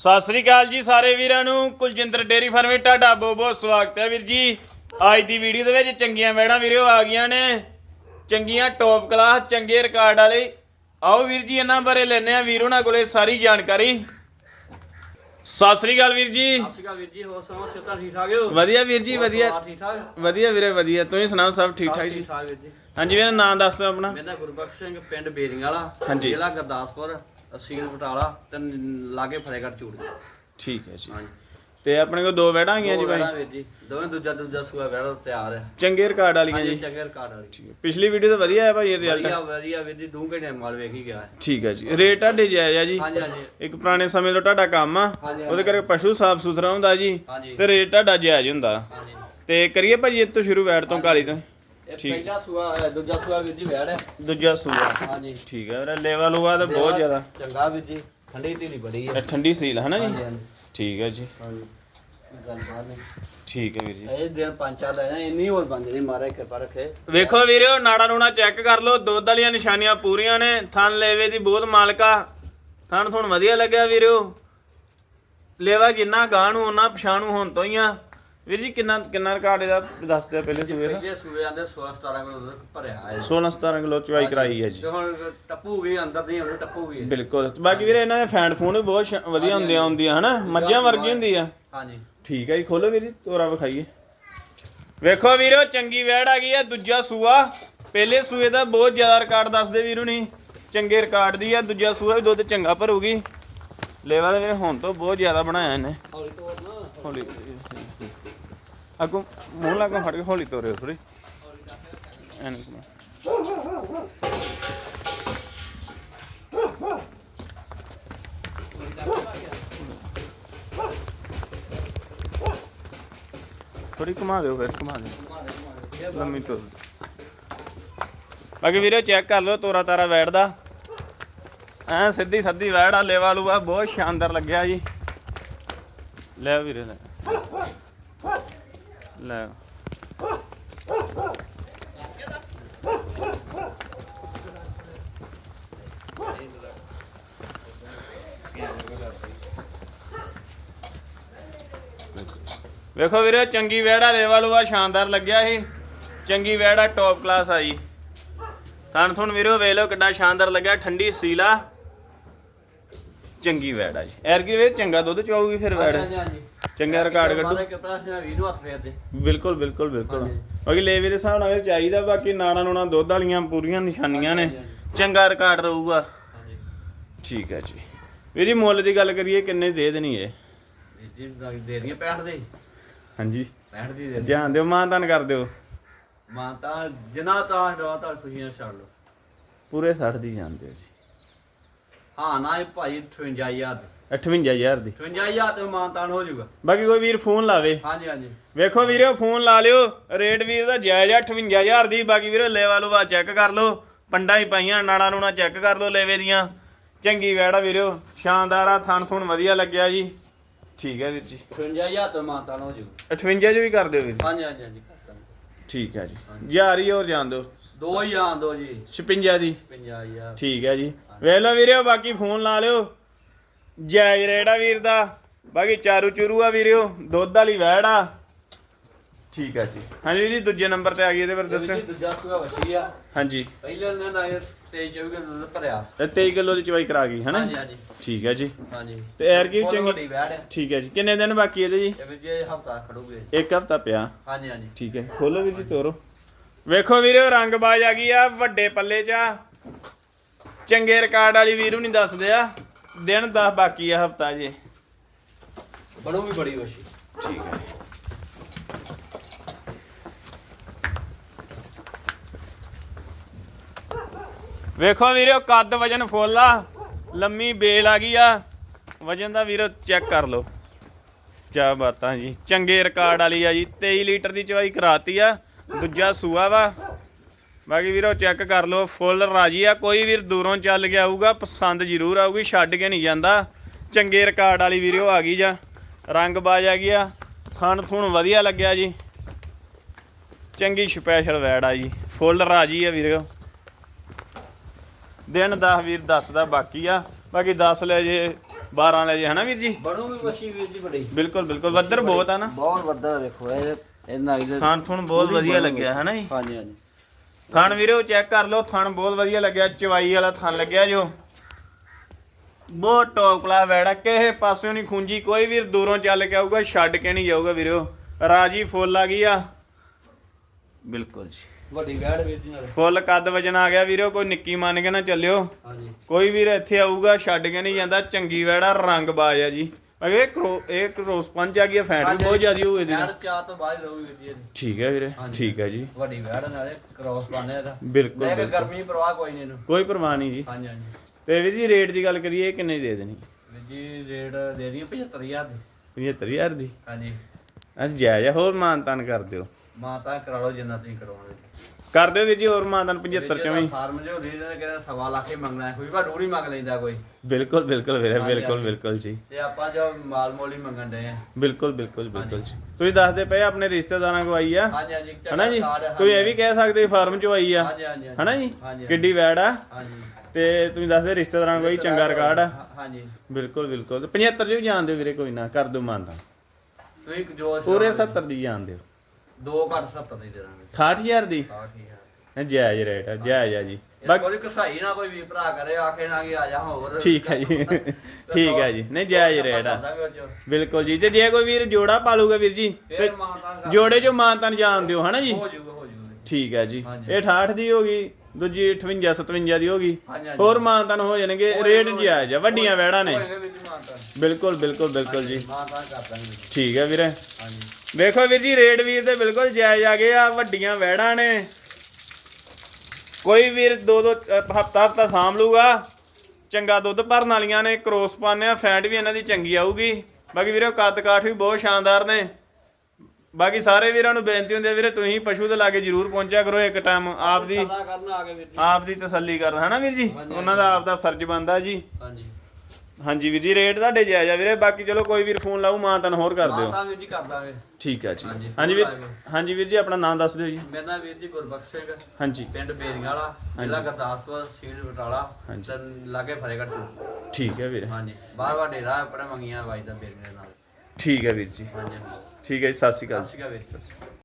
ਸਤਿ ਸ੍ਰੀ ਅਕਾਲ ਜੀ ਸਾਰੇ ਵੀਰਾਂ ਨੂੰ। ਕੁਲਜਿੰਦਰ ਡੇਰੀ ਫਾਰਮ ਬਹੁਤ ਬਹੁਤ ਸਵਾਗਤ ਹੈ ਵੀਰ ਜੀ। ਅੱਜ ਦੀ ਵੀਡੀਓ ਦੇ ਵਿੱਚ ਚੰਗੀਆਂ ਮੈੜਾਂ ਵੀਰੋ ਆ ਗਈਆਂ ਨੇ। ਚੰਗੀਆਂ ਟੌਪ ਕਲਾਸ ਚੰਗੇ ਰਿਕਾਰਡ ਵਾਲੇ। ਆਓ ਵੀਰ ਜੀ ਇਹਨਾਂ ਬਾਰੇ ਲੈਣੇ ਆ ਵੀਰ ਉਹਨਾਂ ਕੋਲੇ ਸਾਰੀ ਜਾਣਕਾਰੀ। ਸਤਿ ਸ੍ਰੀ ਅਕਾਲ ਵੀਰ ਜੀ। ਸਤਿ ਸ਼੍ਰੀ ਅਕਾਲ ਵੀਰ ਜੀ ਹੋਰ ਸੁਣਾਓ ਸਿਹਤਾਂ ਠੀਕ ਠਾਕ ਹੋ? ਵਧੀਆ ਵੀਰ ਜੀ ਵਧੀਆ। ਠੀਕ ਠਾਕ? ਵਧੀਆ ਵੀਰੇ ਵਧੀਆ। ਤੁਸੀਂ ਸੁਣਾਓ ਸਭ ਠੀਕ ਠਾਕ ਜੀ? ਹਾਂਜੀ ਵੀਰੇ ਨਾਮ ਦੱਸ ਦਿਓ ਆਪਣਾ। ਮੇਰਾ ਗੁਰਬਖਸ਼ ਸਿੰਘ ਪਿੰਡ ਬੇਰੀਆਂ ਵਾਲਾ। ਜ਼ਿਲ੍ਹਾ ਗੁਰਦਾਸਪੁਰ। ਅਸੀਲ ਬਟਾਲਾ ਤੇ ਲਾਗੇ ਫਰੇਗੜ ਚੂੜ ਠੀਕ ਹੈ ਜੀ। ਹਾਂਜੀ। ਤੇ ਆਪਣੇ ਕੋਲ ਦੋ ਵੈੜਾਂ ਹੈਗੀਆਂ ਜੀ ਭਾਈ? ਵੈੜਾਂ ਵੀਰ ਜੀ। ਦੋਵੇਂ ਦੂਜਾ ਦੂਜਾ ਸੂਆ ਵੈੜਾ ਤਿਆਰ ਹੈ। ਚੰਗੇ ਰਿਕਾਰਡ ਵਾਲੀਆਂ ਜੀ। ਚੰਗੇ ਰਿਕਾਰਡ ਵਾਲੀ। ਪਿਛਲੀ ਵੀਡੀਓ ਤਾਂ ਵਧੀਆ ਹੈ ਭਾਈ ਰਿਜ਼ਲਟ ਵਧੀਆ ਵਧੀਆ ਵੀਰ ਜੀ ਦੋ ਘੰਟੇ ਮਾਲ ਵੇਖ ਹੀ ਗਿਆ ਹੈ। ਠੀਕ ਹੈ ਜੀ। ਰੇਟ ਤੁਹਾਡੇ ਜਾਇਜ਼ ਆ ਜੀ। ਹਾਂਜੀ ਹਾਂਜੀ। ਇੱਕ ਪੁਰਾਣੇ ਸਮੇਂ ਤੋਂ ਤੁਹਾਡਾ ਕੰਮ ਆ। ਉਹਦੇ ਕਰਕੇ ਪਸ਼ੂ ਸਾਫ਼ ਸੁਥਰਾ ਹੁੰਦਾ ਜੀ ਤੇ ਰੇਟ ਤੁਹਾਡਾ ਜਾਇਜ਼ ਹੁੰਦਾ। ਹਾਂਜੀ। ਤੇ ਕਰੀਏ ਭਾਜੀ ਇਹ ਤੋਂ ਸ਼ੁਰੂ ਵੈਟ ਤੋਂ ਕਾਲੀ ਤੋਂ? ਇਹ ਠੀਕ। ਪਹਿਲਾ ਸੂਆ ਅ, ਦੂਜਾ ਸੂਆ ਵੀਰ ਜੀ ਵੈੜ ਹੈ। ਦੂਜਾ ਸੂਆ। ਹਾਂਜੀ। ਠੀਕ ਹੈ ਵੀਰੇ ਲੈਵਲ ਹੋਆ ਤਾਂ ਬਹੁਤ ਜ਼ਿਆਦਾ। ਚੰਗਾ ਵੀਰ ਜੀ ਠੰਡੀ ਢੀਲੀ ਬੜੀ ਹੈ। ਇਹ ਠੰਡੀ ਸੀਲ ਹੈ ਨਾ ਜੀ? ਹਾਂਜੀ ਠੀਕ ਹੈ ਜੀ। ਹਾਂਜੀ। ਗੱਲ ਬਾਤ ਨਹੀਂ ਠੀਕ ਹੈ ਵੀਰ ਜੀ। ਇਹ ਦਿਨ ਪੰਜ ਚਾਰ ਲੈ ਜਾਣੇ ਇੰਨੀ ਹੋਰ ਬੰਦੇ ਨਹੀਂ ਮਾਰੇ ਕਿਰਪਾ ਰੱਖੇ। ਵੇਖੋ ਵੀਰਿਓ ਨਾੜਾ ਨੂਣਾ ਚੈੱਕ ਕਰ ਲਓ ਦੁੱਧ ਵਾਲੀਆਂ ਨਿਸ਼ਾਨੀਆਂ ਪੂਰੀਆਂ ਨੇ ਥਣ ਲੇਵੇ ਦੀ ਬਹੁਤ ਮਾਲਕਾ ਥਣ ਤੁਹਾਨੂੰ ਵਧੀਆ ਲੱਗਿਆ ਵੀਰਿਓ ਲੇਵਾ ਜਿੰਨਾ ਗਾਂ ਨੂੰ ਉਹਨਾਂ ਪਛਾਣੂ ਹੋਣ ਤੋਂ ਹੀ ਆ। ਵੀਰ ਜੀ ਕਿੰਨਾ ਕਿੰਨਾ ਰਿਕਾਰਡ ਇਹਦਾ? ਦੱਸ ਦਿਓ ਪਹਿਲੇ ਸੂਏ ਦਾ। ਪਹਿਲੇ ਸੂਏ ਆਂਦੇ 16 17 ਕਿਲੋ ਦੁੱਧ ਭਰਿਆ ਹੈ 16 17 ਕਿਲੋ ਚਵਾਈ ਕਰਾਈ ਹੈ ਜੀ। ਤੇ ਹੁਣ ਟੱਪੂਗੀ ਅੰਦਰ ਨਹੀਂ ਹੁਣ ਟੱਪੂਗੀ ਬਿਲਕੁਲ। ਬਾਕੀ ਵੀਰੇ ਇਹਨਾਂ ਦੇ ਫੈਂਡ ਫੋਨ ਵੀ ਬਹੁਤ ਸ਼- ਵਧੀਆ ਹੁੰਦੀਆਂ ਹੁੰਦੀਆਂ ਹਨਾ? ਮੱਝਾਂ ਵਰਗੀ ਹੁੰਦੀ ਆ ਹਾਂਜੀ। ਠੀਕ ਹੈ ਜੀ ਖੋਲੋ ਵੀਰ ਜੀ ਤੋਰਾ ਵਿਖਾਈਏ। ਵੇਖੋ ਵੀਰੋ ਚੰਗੀ ਵੈੜ ਆ ਗਈ ਆ ਦੂਜਾ ਸੂਆ। ਪਹਿਲੇ ਸੂਏ ਦਾ ਬਹੁਤ ਜ਼ਿਆਦਾ ਰਿਕਾਰਡ ਦੱਸਦੇ ਵੀਰੂ ਨਹੀਂ ਚੰਗੇ ਰਿਕਾਰਡ ਦੀ ਆ ਦੂਜਾ ਸੂਆ ਵੀ ਦੁੱਧ ਚੰਗਾ ਭਰੂਗੀ। ਲੇਵਾ ਦੇ ਵੀਰੇ ਹੁਣ ਤੋਂ ਬਹੁਤ ਜ਼ਿਆਦਾ ਬਣਾਇਆ ਇਹਨੇ। ਹੌਲੀ ਤੋੜ ਨਾ ਹੌਲੀ ਅੱਗੋਂ ਮੂੰਹ ਲਾਗੋਂ ਫੜ ਕੇ ਹੌਲੀ ਤੋਰਿਓ ਥੋੜੀ ਐਨਕ ਥੋੜੀ ਘੁਮਾ ਦਿਓ ਫਿਰ ਘੁਮਾ ਦਿਓ ਲੰਮੀ ਤੋਰ ਬਾਕੀ ਵੀਰੇ ਚੈੱਕ ਕਰ ਲਓ ਤੋਰਾ ਤਾਰਾ ਬੈਠਦਾ ਐ ਸਿੱਧੀ ਸੱਧੀ ਵੈੜ ਆ ਲੇਵਾ ਲੂਆ ਬਹੁਤ ਸ਼ਾਨਦਾਰ ਲੱਗਿਆ ਜੀ ਲੈ ਵੀਰੇ ਲੈ ਲੈ ਵੇਖੋ ਵੀਰੇ, ਚੰਗੀ ਵੈੜਾ ਲੇਵਾ ਲੂਆ ਸ਼ਾਨਦਾਰ ਲੱਗਿਆ ਸੀ। ਚੰਗੀ ਵੈੜਾ ਟੌਪ ਕਲਾਸ ਆਈ ਤਾਂ ਤੁਹਾਨੂੰ ਵੀਰੋ ਵੇਖ ਲਓ ਕਿੰਨਾ ਸ਼ਾਨਦਾਰ ਲੱਗਿਆ, ਠੰਡੀ ਸੀਲਾ। ਚੰਗੀ ਵੈੜਾ ਜੀ। ਐਰਗੀ ਵੇ ਚੰਗਾ ਦੁੱਧ ਚਵਾਉਗੀ ਫਿਰ ਵੈੜ। ਹਾਂਜੀ ਹਾਂਜੀ। ਚੰਗਾ ਰਿਕਾਰਡ ਕੱਢੂ। ਮਾਰੇ ਕਿਰਪਾ ਨਾਲ ਵੀਰ ਨੂੰ ਹੱਥ ਫੇਰ ਦੇ। ਬਿਲਕੁਲ ਬਿਲਕੁਲ ਬਿਲਕੁਲ। ਹਾਂਜੀ। ਬਾਕੀ ਲੇਵੇ ਦੇ ਹਿਸਾਬ ਨਾਲ ਚਾਹੀਦਾ ਬਾਕੀ ਨਾਣਾ ਨੂਣਾ ਦੁੱਧ ਵਾਲੀਆਂ ਪੂਰੀਆਂ ਨਿਸ਼ਾਨੀਆਂ ਨੇ। ਹਾਂਜੀ। ਚੰਗਾ ਰਿਕਾਰਡ ਰਹੂਗਾ। ਹਾਂਜੀ। ਠੀਕ ਹੈ ਜੀ। ਵੀਰ ਜੀ ਮੁੱਲ ਦੀ ਗੱਲ ਕਰੀਏ ਕਿੰਨੇ ਦੇ ਦੇਣੀ ਏ ਵੀਰ ਜੀ ਦਾ- ਦੇ ਦੀਆਂ 65 ਦੇ। ਹਾਂਜੀ। 65 ਦੀ ਦੇ ਧਿਆਨ ਦਿਓ ਮਾਨਤਾਨ ਕਰ ਦਿਓ। ਮਾਂ ਤਾਂ ਜਿਨਾ ਤਾਂ ਖੁਸ਼ੀਆਂ ਛੱਡ ਲਓ। ਪੂਰੇ 60 ਦੀ ਜਾਂਦੇ ਹੋ ਜੀ। ਹਾਂ ਨਾ ਇਹ ਭਾਈ 58000 ਦੇ। 58000 ਦੀ। 58000 ਤੇ ਮਾਂ ਤਾਂ ਹੋ ਜਾਊਗਾ। ਬਾਕੀ ਕੋਈ ਵੀਰ ਫੋਨ ਲਾਵੇ। ਹਾਂਜੀ ਹਾਂਜੀ। ਵੇਖੋ ਵੀਰੋ ਫੋਨ ਲਾ ਲਿਓ। ਰੇਟ ਵੀਰ ਦਾ ਜਾਇਜ਼ ਆ 58000 ਦੀ। ਬਾਕੀ ਵੀਰੋ ਲੈਵਾ ਲੂਵਾ ਚੈੱਕ ਕਰ ਲਓ। ਪੰਡਾਂ ਹੀ ਪਾਈਆਂ ਨਾਣਾ ਨੂਣਾ ਚੈੱਕ ਕਰ ਲਓ ਲੈਵੇ ਦੀਆਂ। ਚੰਗੀ ਵੈੜਾ ਵੀਰੋ। ਸ਼ਾਨਦਾਰ ਆ ਥਣ ਥੁਣ ਵਧੀਆ ਲੱਗਿਆ ਜੀ। ਠੀਕ ਹੈ ਵੀਰ ਜੀ। 58000 ਤੇ ਮਾਂ ਤਾਂ ਹੋ ਜਾਊਗਾ। 58 ਚ ਵੀ ਕਰ ਦਿਓ ਵੀਰ। ਹਾਂਜੀ ਹਾਂਜੀ ਹਾਂਜੀ। ਠੀਕ ਹੈ ਜੀ। ਯਾਰ ਹੀ ਹੋਰ ਜਾਣ ਦਿਓ। ਦੋ ਹੀ ਆਂ ਦੋ ਜੀ। 56 ਦੀ। 50000 ਠੀਕ ਹੈ ਜੀ। ਵੇਖ ਲਓ ਵੀਰਿਓ ਬਾਕੀ ਫੋਨ ਲਾ ਲਿਓ। ਰੇਟ ਆ ਵੀਰ ਦਾ। ਬਾਕੀ ਚਾਰੂ ਚੂਰੂ ਆ ਵੀਰਿਓ ਦੁੱਧ ਵਾਲੀ ਵੈੜ ਆ। ਠੀਕ ਆ ਜੀ। ਹਾਂਜੀ ਜੀ ਦੂਜੇ ਨੰਬਰ ਤੇ ਆ ਗਈ ਇਹਦੇ ਪਰ ਦੱਸੋ। ਵੀ ਦੂਜਾ ਸੂਆ ਵਸੀ ਆ। ਹਾਂਜੀ। ਪਹਿਲੇ ਨੇ ਨਾ ਇਹ 23 24 ਕਿਲੋ ਦੁੱਧ ਭਰਿਆ। ਇਹ 23 ਕਿਲੋ ਦੀ ਚਵਾਈ ਕਰਾ ਗਈ ਹਨਾ? ਹਾਂਜੀ ਹਾਂਜੀ। ਠੀਕ ਹੈ ਜੀ। ਹਾਂਜੀ। ਤੇ ਐਰ ਕੀ ਚੰਗੀ ਵੱਡੀ ਵੈੜ ਹੈ ਠੀਕ ਹੈ ਜੀ। ਕਿੰਨੇ ਦਿਨ ਬਾਕੀ ਇਹਦੇ ਜੀ? ਇਹ ਵੀ ਜੇ ਹਫਤਾ ਖੜੂਗੇ। ਇੱਕ ਹਫਤਾ ਪਿਆ। ਹਾਂਜੀ ਹਾਂਜੀ। ਠੀਕ ਹੈ। ਖੋਲੋ ਵੀਰ ਜੀ ਤੋਰੋ। ਵੇਖੋ ਵੀਰੋ ਰੰਗਬਾਜ਼ ਆ ਗਈ ਆ ਵੱਡੇ ਪੱਲੇ 'ਚ ਆ। ਚੰਗੇ ਰਿਕਾਰਡ ਵਾਲੀ ਵੀਰੂ ਨਹੀਂ ਦੱਸਦੇ ਆ। ਦਿਨ 10 ਬਾਕੀ ਆ ਹਫਤਾ ਜੇ। ਬਣੂ ਵੀ ਬੜੀ ਵਸੀ ਠੀਕ ਹੈ ਵੇਖੋ ਵੀਰੋ ਕੱਦ ਵਜਨ ਫੁੱਲ ਆ। ਲੰਮੀ ਬੇਲ ਆ ਗਈ ਆ। ਵਜਨ ਦਾ ਵੀਰੋ ਚੈੱਕ ਕਰ ਲਓ। ਕਿਆ ਬਾਤਾਂ ਜੀ। ਚੰਗੇ ਰਿਕਾਰਡ ਵਾਲੀ ਆ ਜੀ। 23 ਲੀਟਰ ਦੀ ਚਵਾਈ ਕਰਾਤੀ ਆ। ਦੂਜਾ ਸੂਆ ਵਾ। ਬਾਕੀ ਵੀਰੋ ਚੈੱਕ ਕਰ ਲਓ ਫੁੱਲ ਰਾਜੀ ਆ। ਕੋਈ ਵੀਰ ਦੂਰੋਂ ਚੱਲ ਕੇ ਆਊਗਾ ਪਸੰਦ ਜ਼ਰੂਰ ਆਊਗੀ ਛੱਡ ਕੇ ਨਹੀਂ ਜਾਂਦਾ। ਚੰਗੇ ਰਿਕਾਰਡ ਵਾਲੀ ਵੀਡੀਓ ਆ ਗਈ ਜਾ। ਰੰਗ ਬਾਜ ਆ ਗਿਆ। ਖਾਣ ਥੂਣ ਵਧੀਆ ਲੱਗਿਆ ਜੀ। ਚੰਗੀ ਸਪੈਸ਼ਲ ਵੈੜ ਆ ਜੀ। ਫੁੱਲ ਰਾਜੀ ਆ ਵੀਰੋ। ਦਿਨ 10 ਵੀਰ ਦੱਸਦਾ ਬਾਕੀ ਆ। ਬਾਕੀ ਦੱਸ ਲੈ ਜੇ 12 ਲੈ ਜੇ ਹਨਾ ਵੀਰ ਜੀ? ਬਣੂ ਵੀ ਵਸ਼ੀ ਵੀਰ ਜੀ ਬੜੀ। ਬਿਲਕੁਲ ਬਿਲਕੁਲ। ਵੱਦਰ ਬਹੁਤ ਆ ਨਾ। ਬਹੁਤ ਵੱਡਾ ਦੇਖੋ ਇਹ ਇਹ ਨਾਈ ਦੇ ਥਣ ਥੁਣ ਬਹੁਤ ਵਧੀਆ ਲੱਗਿਆ ਹਨਾ ਜੀ? ਹਾਂਜੀ ਹਾਂਜੀ। ਥਣ ਵੀਰੋ ਚੈੱਕ ਕਰ ਲਓ ਥਣ ਬਹੁਤ ਵਧੀਆ ਲੱਗਿਆ ਚਵਾਈ ਵਾਲਾ ਥਣ ਲੱਗਿਆ ਜੋ। ਬਹੁਤ ਟੌਪ ਕਲਾ ਵੈੜਾ ਕਿਸੇ ਪਾਸਿਓਂ ਨਹੀਂ ਖੁੰਜੀ ਕੋਈ ਵੀਰ ਦੂਰੋਂ ਚੱਲ ਕੇ ਆਊਗਾ ਛੱਡ ਕੇ ਨਹੀਂ ਜਾਊਗਾ ਵੀਰੋ। ਰਾਜੀ ਫੁੱਲ ਆ ਗਈ ਆ। ਬਿਲਕੁਲ ਜੀ। ਵੱਡੀ ਗਾੜ ਵੀਰ ਜੀ ਨਾਲ। ਫੁੱਲ ਕੱਦ ਵਜਨ ਆ ਗਿਆ ਵੀਰੋ ਕੋਈ ਨਿੱਕੀ ਮੰਨ ਕੇ ਨਾ ਚੱਲਿਓ। ਹਾਂਜੀ। ਕੋਈ ਵੀਰ ਇੱਥੇ ਆਊਗਾ ਛੱਡ ਕੇ ਨਹੀਂ ਜਾਂਦਾ ਚੰਗੀ ਵੈੜਾ ਰੰਗ ਬਾਜ ਆ ਜੀ। ਅਗੇ ਕਰੋ ਇਹ ਕਰੋਸ ਪੰਜ ਆ ਗਈ ਫੈਟ ਬਹੁਤ ਜ਼ਿਆਦੀ ਹੋਊ ਇਹਦੀ ਗਾੜ ਚਾਰ ਤੋਂ ਬਾਅਦ ਰਹੂ ਵੀਰ ਜੀ ਇਹਦੀ। ਠੀਕ ਹੈ ਵੀਰੇ ਹਾਂਜੀ। ਠੀਕ ਹੈ ਜੀ। ਵੱਡੀ ਗਾੜ ਨਾਲੇ ਕ੍ਰੋਸ ਪਾਣੇ ਇਹਦਾ ਬਿਲਕੁਲ ਲੈ ਕੇ ਬਿਲਕੁਲ। ਗਰਮੀ ਪਰਵਾਹ ਕੋਈ ਨਹੀਂ ਇਹਨੂੰ। ਕੋਈ ਪਰਵਾਹ ਨਹੀਂ ਜੀ। ਹਾਂਜੀ ਹਾਂਜੀ। ਤੇ ਵੀਰ ਜੀ ਰੇਟ ਦੀ ਗੱਲ ਕਰੀਏ ਇਹ ਕਿੰਨੇ ਦੀ ਦੇ ਦੇਣੀ? ਵੀਰ ਜੀ ਰੇਟ ਦੇ ਰਹੀ 75000 ਦੀ। 75000 ਦੀ? ਹਾਂਜੀ। ਅੱਜ ਜਾਇਜ਼ ਆ, ਹੋਰ ਮਾਨਤਾਨ ਕਰ ਦਿਓ। ਮਾਤਾ ਕਰਾ ਲਓ ਜਿੰਨਾ ਤੁਸੀਂ ਕਰਵਾਉਣਾ। ਕਰ ਦਿਓ ਵੀਰ ਜੀ ਹੋਰ ਮਾਨਨ 75 ਚੋਂ ਵੀ ਫਾਰਮ ਜੋ ਰੀਜ਼ਨ ਕਹਿੰਦਾ ਸਵਾ ਲੱਖ ਹੀ ਮੰਗਣਾ ਹੈ ਕੋਈ ਪਰ ਰੂੜੀ ਮੰਗ ਲੈਂਦਾ ਕੋਈ। ਬਿਲਕੁਲ ਬਿਲਕੁਲ ਵੀਰੇ ਬਿਲਕੁਲ ਬਿਲਕੁਲ ਜੀ। ਤੇ ਆਪਾਂ ਜੋ ਮਾਲ ਮੋਲ ਮੰਗਣ ਦੇ ਆ। ਬਿਲਕੁਲ ਤੁਸੀਂ ਦੱਸਦੇ ਪਏ ਰਿਸ਼ਤੇਦਾਰਾਂ ਆਈ ਆ। ਤੇ ਤੁਸੀਂ ਦੱਸਦੇ ਰਿਸ਼ਤੇਦਾਰਾਂ ਕੋਈ ਚੰਗਾ ਰਿਕਾਰਡ ਆ। ਹਾਂਜੀ। ਬਿਲਕੁਲ ਬਿਲਕੁਲ। 75 ਜੀ ਜਾਣਦੇ ਵੀਰੇ ਕੋਈ ਨਾ ਕਰ ਦੋ ਮੰਨਦਾ ਤੁਸੀਂ ਜੋ ਪੂਰੇ 70 ਦੀ ਜਾਣਦੇ ਹੋ 2 ਘੱਟ 70 ਦੇ ਦਾਂਗੇ। 68000 ਦੀ? 60000 ਜਾਇਜ਼ ਰੇਟ ਆ ਜਾਇਜ਼ ਆ ਜੀ। ਬਾਕੀ ਕੋਈ ਕਸਾਈ ਨਾ ਕੋਈ ਵੀ ਭਰਾ ਕਰੇ ਆਖੇ ਨਾ ਕਿ ਆ ਜਾ ਹੋਰ। ਠੀਕ ਹੈ ਜੀ। ਠੀਕ ਹੈ ਜੀ। ਨਹੀਂ ਜਾਇਜ਼ ਰੇਟ ਆ। ਬਿਲਕੁਲ ਜੀ। ਤੇ ਜੇ ਕੋਈ ਵੀਰ ਜੋੜਾ ਪਾ ਲੂਗਾ ਵੀਰ ਜੀ ਤੇ ਜੋੜੇ ਜੋ ਮਾਨਤਨ ਜਾਣ ਦਿਓ ਹਨਾ ਜੀ? ਹੋ ਜੂਗਾ ਹੋ ਜੂਗਾ। ਠੀਕ ਹੈ ਜੀ। ਇਹ 68 ਦੀ ਹੋ ਗਈ। ਦੂਜੀ 58 57 ਦੀ ਹੋ ਗਈ। ਹਾਂਜੀ ਹਾਂਜੀ। ਹੋਰ ਮਾਨਤਾਨ ਹੋ ਜਾਣਗੇ ਰੇਟ ਜਾਇਜ਼ ਆ ਵੱਡੀਆਂ ਵੈੜਾਂ ਨੇ। ਬਿਲਕੁਲ ਬਿਲਕੁਲ ਬਿਲਕੁਲ ਜੀ। ਮਾਨਤਾਨ ਕਰ ਦਾਂਗੇ ਵੀਰ ਜੀ। ਠੀਕ ਹੈ ਵੀਰੇ। ਹਾਂਜੀ। ਵੇਖੋ ਵੀਰ ਜੀ ਰੇਟ ਵੀਰ ਦੇ ਬਿਲਕੁਲ ਜਾਇਜ਼ ਆ ਗਏ ਆ ਵੱਡੀਆਂ ਵੈੜਾਂ ਨੇ। ਕੋਈ ਵੀਰ ਦੋ ਦੋ ਹਫਤਾ ਹਫਤਾ ਸਾਂਭ ਲੂਗਾ ਚੰਗਾ ਦੁੱਧ ਭਰਨ ਵਾਲੀਆਂ ਨੇ ਕ੍ਰੋਸ ਪਾਉਂਦੇ ਆ ਫੈਟ ਵੀ ਇਹਨਾਂ ਦੀ ਚੰਗੀ ਆਊਗੀ। ਬਾਕੀ ਵੀਰੇ ਕੱਦ ਕਾਠ ਵੀ ਬਹੁਤ ਸ਼ਾਨਦਾਰ ਨੇ। ਬਾਕੀ ਸਾਰੇ ਵੀਰਾਂ ਨੂੰ ਬੇਨਤੀ ਹੁੰਦੀ ਹੈ ਵੀਰੇ ਤੁਸੀਂ ਪਸ਼ੂ ਦੇ ਲਾਗੇ ਜਰੂਰ ਪਹੁੰਚਿਆ ਕਰੋ ਇੱਕ ਟਾਈਮ ਆਪ ਦੀ ਸਦਾ ਕਰਨ ਆ ਗਏ ਵੀਰ ਜੀ। ਆਪ ਦੀ ਤਸੱਲੀ ਕਰਨਾ ਹਨਾ ਵੀਰ ਜੀ? ਹਾਂਜੀ, ਉਹਨਾਂ ਦਾ ਆਪ ਦਾ ਫਰਜ਼ ਬਣਦਾ ਜੀ। ਹਾਂਜੀ। ਹਾਂਜੀ ਵੀਰ ਜੀ ਰੇਟ ਤੁਹਾਡੇ ਜਾਇਜ਼ ਆ ਵੀਰੇ ਬਾਕੀ ਚਲੋ ਕੋਈ ਵੀਰ ਫੋਨ ਲਾਊ ਮਾਂ ਤਨ ਹੋਰ ਕਰ ਦਿਓ। ਮਾਨਤਾਨ ਵੀਰ ਜੀ ਕਰ ਦਾਂਗੇ। ਠੀਕ ਹੈ ਜੀ। ਹਾਂਜੀ, ਹਾਂਜੀ ਵੀਰ ਹਾਂਜੀ ਵੀਰ ਜੀ ਆਪਣਾ ਨਾਮ ਦੱਸ ਦਿਓ ਜੀ। ਮੇਰਾ ਨਾਮ ਵੀਰ ਜੀ ਗੁਰਬਖਸ਼ ਸਿੰਘ ਹਾਂਜੀ। ਪਿੰਡ ਬੇਰੀਆਂ ਵਾਲਾ ਜ਼ਿਲ੍ਹਾ ਗੁਰਦਾਸਪੁਰ ਸੀਲ ਬਟਾਲਾ ਹਾਂਜੀ। ਤੇ ਲਾਗੇ ਤੋਂ। ਠੀਕ ਹੈ ਵੀਰ। ਹਾਂਜੀ ਬਾਹਰ ਵਾ ਡੇਰਾ ਆਪਣੇ ਮੰਗੀਆਂ ਵਾਈ ਦਾ ਬੇਰੀਆਂ ਦੇ ਨਾਲ। ਠੀਕ ਹੈ ਵੀਰ ਜੀ ਹਾਂਜੀ ਹਾਂਜੀ। ਠੀਕ ਹੈ ਜੀ, ਸਤਿ ਸ਼੍ਰੀ ਅਕਾਲ ਸਤਿ ਸ਼੍ਰੀ ਅਕਾਲ ਵੀਰ ਜੀ